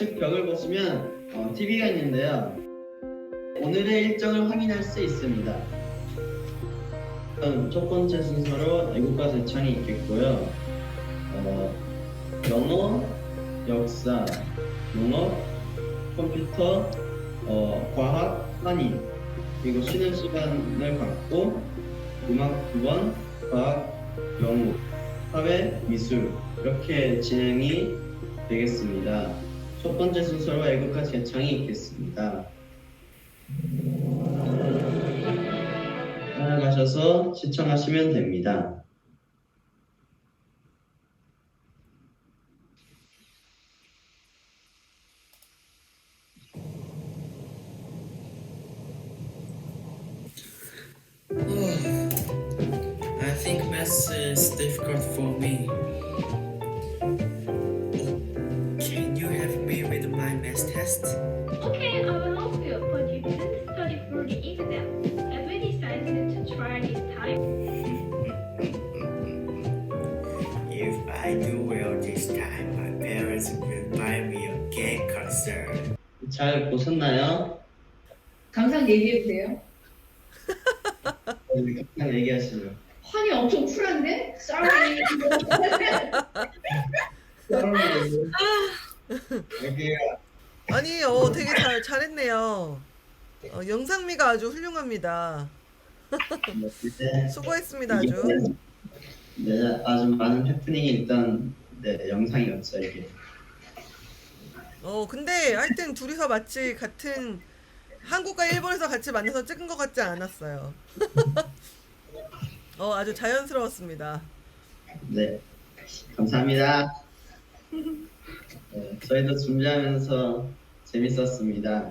좌측 벽을 보시면 어, TV가 있는데요. 오늘의 일정을 확인할 수 있습니다. 첫 번째 순서로 애국가 대창이 있겠고요. 어, 영어, 역사, 농업, 컴퓨터, 어, 과학, 한의 그리고 쉬는 시간을 갖고 음악 두 번, 과학, 영어, 사회, 미술 이렇게 진행이 되겠습니다. 첫 번째 순서로 애국가 제창이 있겠습니다. 따라가셔서 시청하시면 됩니다. I think math is difficult for me. Test? Okay, I will help you, but you didn't study for the exam. Have we decided to try this time? If I do well this time, my parents will buy me a cake concert. 잘 보셨나요? 감상 얘기해도 돼요? 네, 그냥 얘기하시죠. 환이 엄청 쿨한데? Sorry. 여기 아니, 어, 되게 잘, 잘했네요. 어, 영상미가 아주 훌륭합니다. 네, 수고했습니다, 아주. 네, 아주 많은 해프닝이 일단 네, 영상이었죠 이게. 어, 근데 하여튼 둘이서 마치 같은 한국과 일본에서 같이 만나서 찍은 것 같지 않았어요. 어, 아주 자연스러웠습니다. 네, 감사합니다. 네, 저희도 준비하면서 재밌었습니다.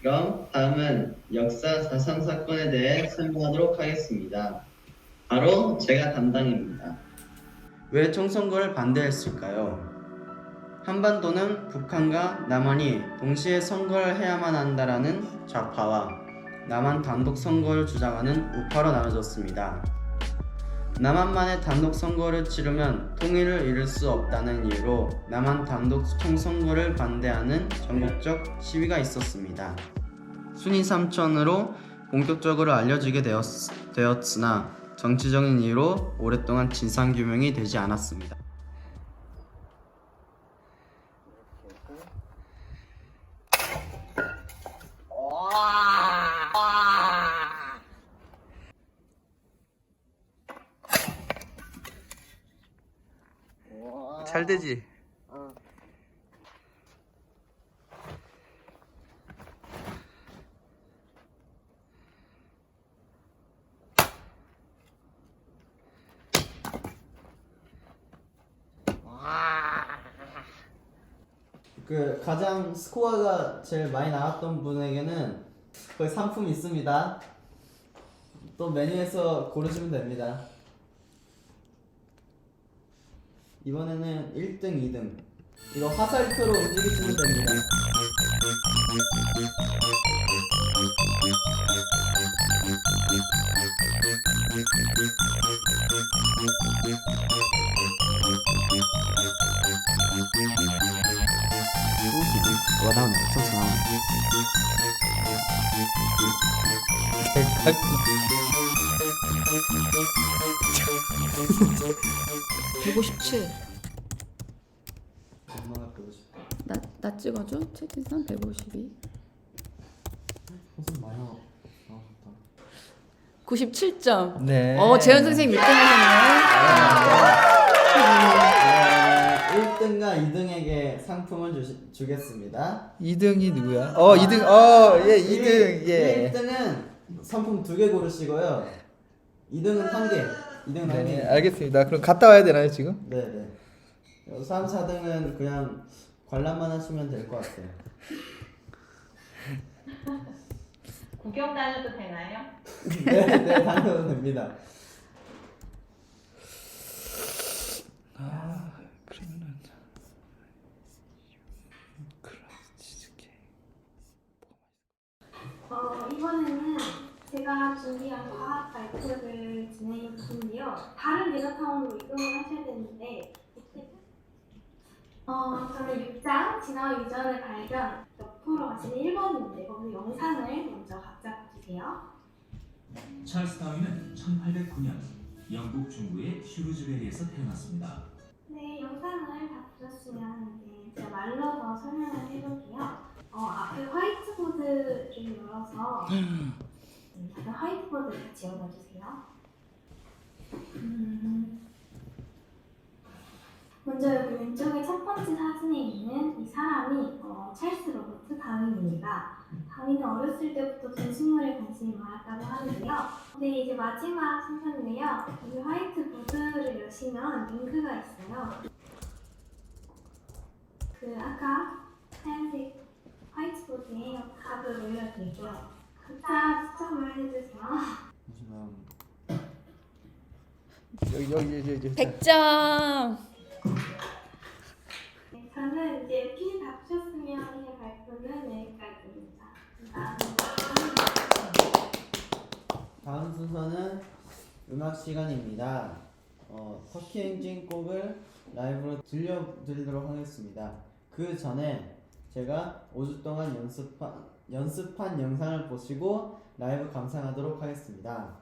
그럼 다음은 역사 4.3 사건에 대해 설명하도록 하겠습니다. 바로 제가 담당입니다. 왜 총선거를 반대했을까요? 한반도는 북한과 남한이 동시에 선거를 해야만 한다라는 좌파와 남한 단독 선거를 주장하는 우파로 나눠졌습니다. 남한만의 단독 선거를 치르면 통일을 이룰 수 없다는 이유로 남한 단독 총선거를 반대하는 전국적 시위가 있었습니다. 순위 삼천으로 본격적으로 알려지게 되었, 되었으나 정치적인 이유로 오랫동안 진상규명이 되지 않았습니다. 되지? 그 가장 스코어가 제일 많이 나왔던 분에게는 거의 상품 있습니다. 또 메뉴에서 고르시면 됩니다. 이번에는 1등, 2등. 이거 화살표로 움직이시면 됩니다. 뭐가 나오네 점수 나오네 157. 엄마가 보고 싶어. 나, 나 찍어줘. 채팅선 152. 무슨 말이야? 아, 97점. 네 어, 재현 선생님 1등 하셨네. 1등과 2등에게 상품을 주시, 주겠습니다. 2등이 누구야? 어 2등 어 예 2등 예 1등은 상품 두 개 고르시고요. 2등은 한 개. 2등은 한 개. 네, 알겠습니다 그럼 갔다 와야 되나요 지금? 네네. 3, 4등은 그냥 관람만 하시면 될 것 같아요. 구경 다녀도 되나요? 네, 네, 다녀도 됩니다. 아 그러면은 크라치즈케 어, 이번에는 제가 준비한 과학 발표를 진행해 볼 텐데요. 다른 데이터타운으로 이동을 하셔야 되는데 어, 저는 6장 진화 유전을 발견 옆으로 가시는 1번인데 거기서 영상을 먼저 각자 봐주세요. 찰스 다윈은 1809년 영국 중부의 슈루즈베리에서 태어났습니다. 네, 영상을 다 보셨으면 이제 제가 말로 더 설명을 해볼게요. 어, 앞에 화이트보드 좀 열어서 음, 다들 화이트보드 같이 열어주세요. 음, 먼저 여기 왼쪽에 첫 번째 사진에 있는 이 사람이 어, 찰스 로버트 다윈입니다. 다윈은 어렸을 때부터 동식물에 관심이 많았다고 하는데요. 네, 이제 마지막 순서인데요. 이 화이트보드를 여시면 링크가 있어요. 그 아까 하얀색 화이트보드에 답을 올려드리고요. 각자 추첨을 해주세요. 여기 여기 여기 여기 100점. 네, 저는 이제 퀴즈 다 푸셨으면 이제 발표는 여기까지입니다. 감사합니다. 다음 순서는 음악 시간입니다. 어, 터키 행진 곡을 라이브로 들려드리도록 하겠습니다. 그 전에 제가 5주 동안 연습한, 연습한 영상을 보시고 라이브 감상하도록 하겠습니다.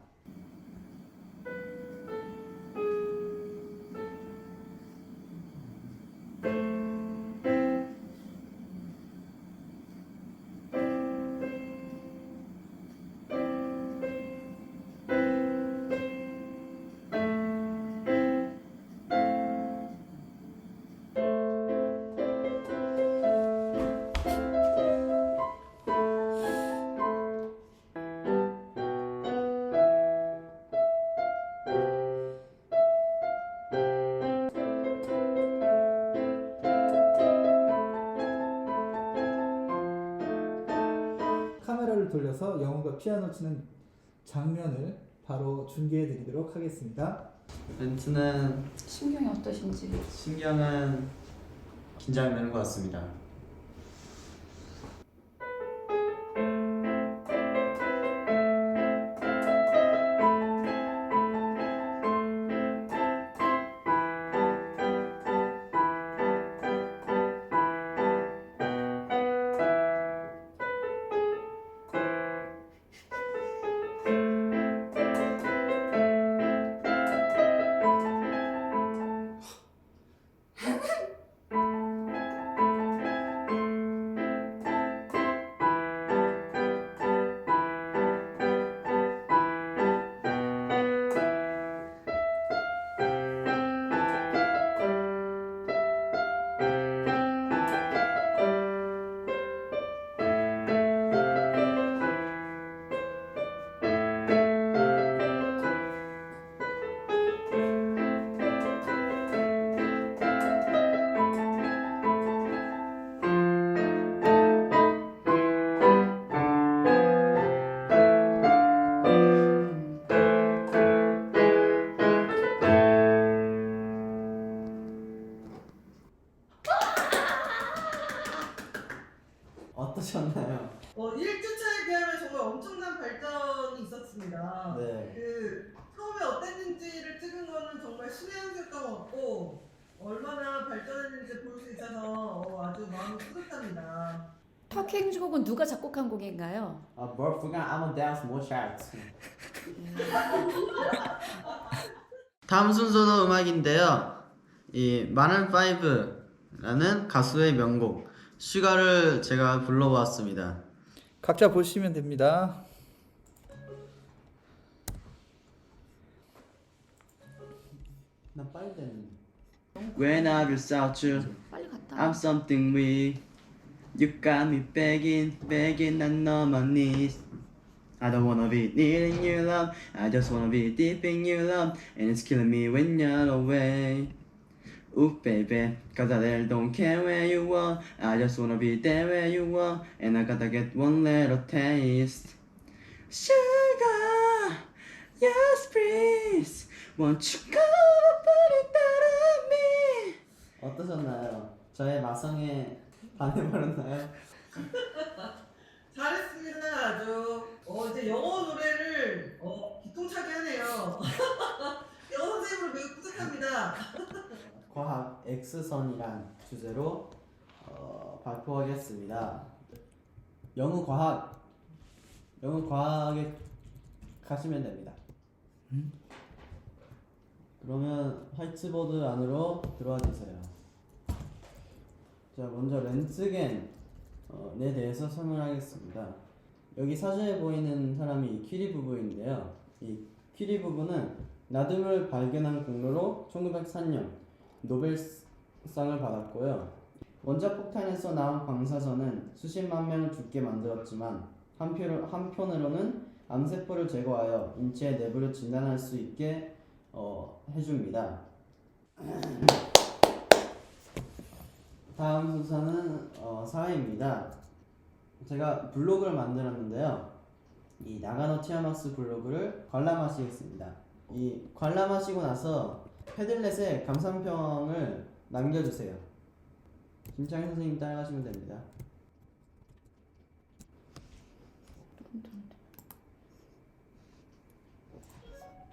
카메라를 돌려서 영호가 피아노 치는 장면을 바로 중계해 드리도록 하겠습니다. 멘트는 신경이 어떠신지. 신경은 긴장되는 것 같습니다. 어떠셨나요? 어, 1주차에 비하면 정말 엄청난 발전이 있었습니다. 네. 그 처음에 어땠는지를 찍은 거는 정말 신의 한것 같고 얼마나 발전했는지 볼 수 있어서 어, 아주 마음이 뿌듯합니다. 터키 행주곡은 누가 작곡한 곡인가요? 아, 머프가 아마데우스 모차르트. 다음 순서도 음악인데요. 이 마른 파이브라는 가수의 명곡 슈가를 제가 불러보았습니다. 각자 보시면 됩니다. 나 빨리 됐는데. When I without you, 빨리 갔다. I'm something we. You got me begging, begging on all my knees. I don't wanna be needing your love. I just wanna be deep in your love. And it's killing me when you're away. Ooh, baby, cause I really don't care where you are. I just wanna be there where you are. And I gotta get one little taste. Sugar, yes, please. Won't you come put it down on me? 어떠셨나요? 저의 마성에 반해버렸나요? 잘했습니다 아주. 어, 이제 영어 노래를 어, 기통차게 하네요. 영어 선생님을 매우 뿌듯합니다. 과학 X선이란 주제로 어, 발표하겠습니다. 영어 과학 영어 과학에 가시면 됩니다. 그러면 화이트보드 안으로 들어와 주세요. 자, 먼저 렌트겐에 대해서 설명하겠습니다. 여기 사진에 보이는 사람이 퀴리 부부인데요. 이 퀴리 부부는 나둠을 발견한 공로로 1904년 노벨상을 받았고요. 원자 폭탄에서 나온 방사선은 수십만 명을 죽게 만들었지만 한편, 한편으로 는 암세포를 제거하여 인체 내부를 진단할 수 있게 어, 해줍니다. 다음 순서는 어, 사회입니다. 제가 블로그를 만들었는데요. 이 나가노 티아마스 블로그를 관람하시겠습니다. 이 관람하시고 나서 패들렛에 감상평을 남겨주세요. 김창희 선생님 따라가시면 됩니다.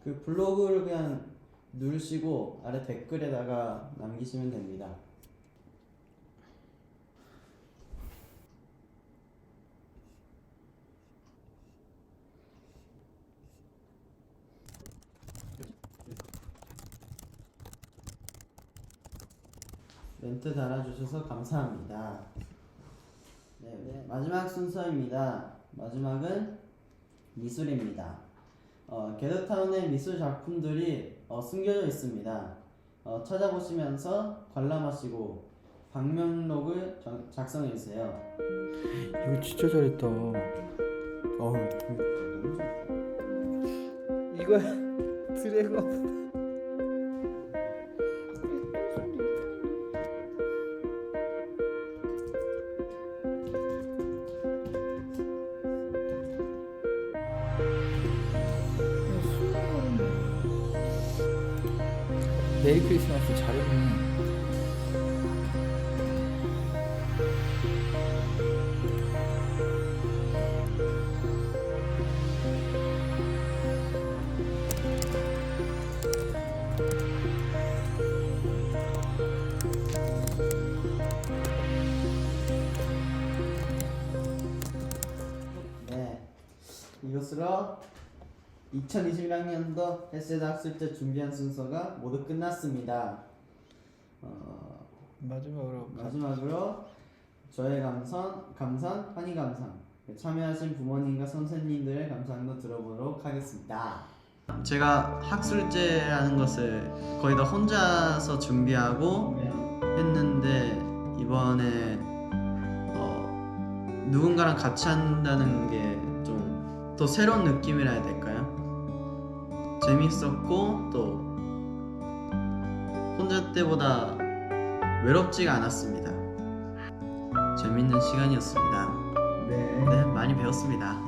그 블로그를 그냥 누르시고 아래 댓글에다가 남기시면 됩니다. 멘트 달아주셔서 감사합니다. 네, 네, 마지막 순서입니다. 마지막은 미술입니다. 어, 게르타운의 미술 작품들이 어, 숨겨져 있습니다. 어, 찾아보시면서 관람하시고 방명록을 정- 작성해 주세요. 이거 진짜 잘했다. 어우, 이거 드래곤. 이것으로 2021학년도 헬스드 학술제 준비한 순서가 모두 끝났습니다. 어, 마지막으로 마지막으로 저의 감선, 감선, 환희 감상 참여하신 부모님과 선생님들의 감상도 들어보도록 하겠습니다. 제가 학술제라는 것을 거의 다 혼자서 준비하고 했는데 이번에 어, 누군가랑 같이 한다는 게 좀더 새로운 느낌이라 해야 될까요? 재밌었고 또 혼자 때보다 외롭지가 않았습니다. 재밌는 시간이었습니다. 네. 네, 많이 배웠습니다.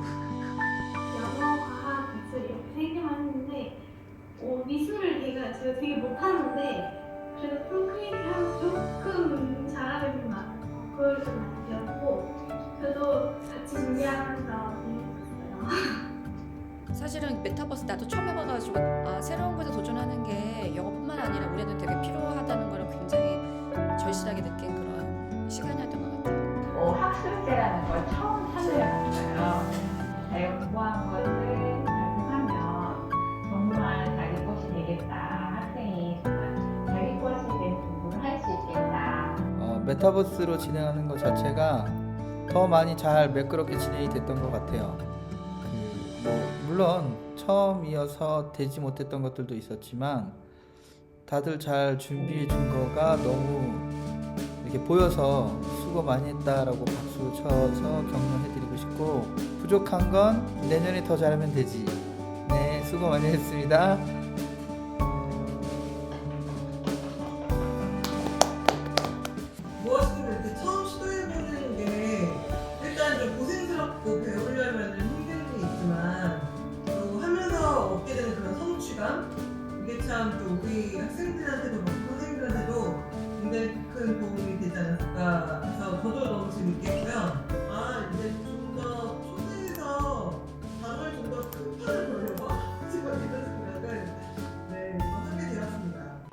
나도 처음 해봐가지고 아, 새로운 것에 도전하는 게 영어뿐만 아니라 우리는 되게 필요하다는 걸 굉장히 절실하게 느낀 그런 시간이었던 것 같아요. 어, 학술제라는 걸 처음 참여해봤어요. 내가 공부한 것을 발표하면 정말 자기 것이 되겠다. 학생이 정말 자기 것이 된 공부를 할 수 있겠다. 어, 메타버스로 진행하는 것 자체가 더 많이 잘 매끄럽게 진행이 됐던 것 같아요. 그, 뭐, 물론 처음이어서 되지 못했던 것들도 있었지만 다들 잘 준비해 준 거가 너무 이렇게 보여서 수고 많이 했다라고 박수 쳐서 격려해 드리고 싶고 부족한 건 내년에 더 잘하면 되지. 네, 수고 많이 했습니다.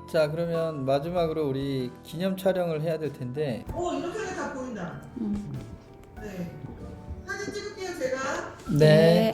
자 그러면 마지막으로 우리 기념 촬영을 해야 될 텐데 오 이렇게 하면 다 보인다. 네. 사진 찍을게요 제가. 네. 네.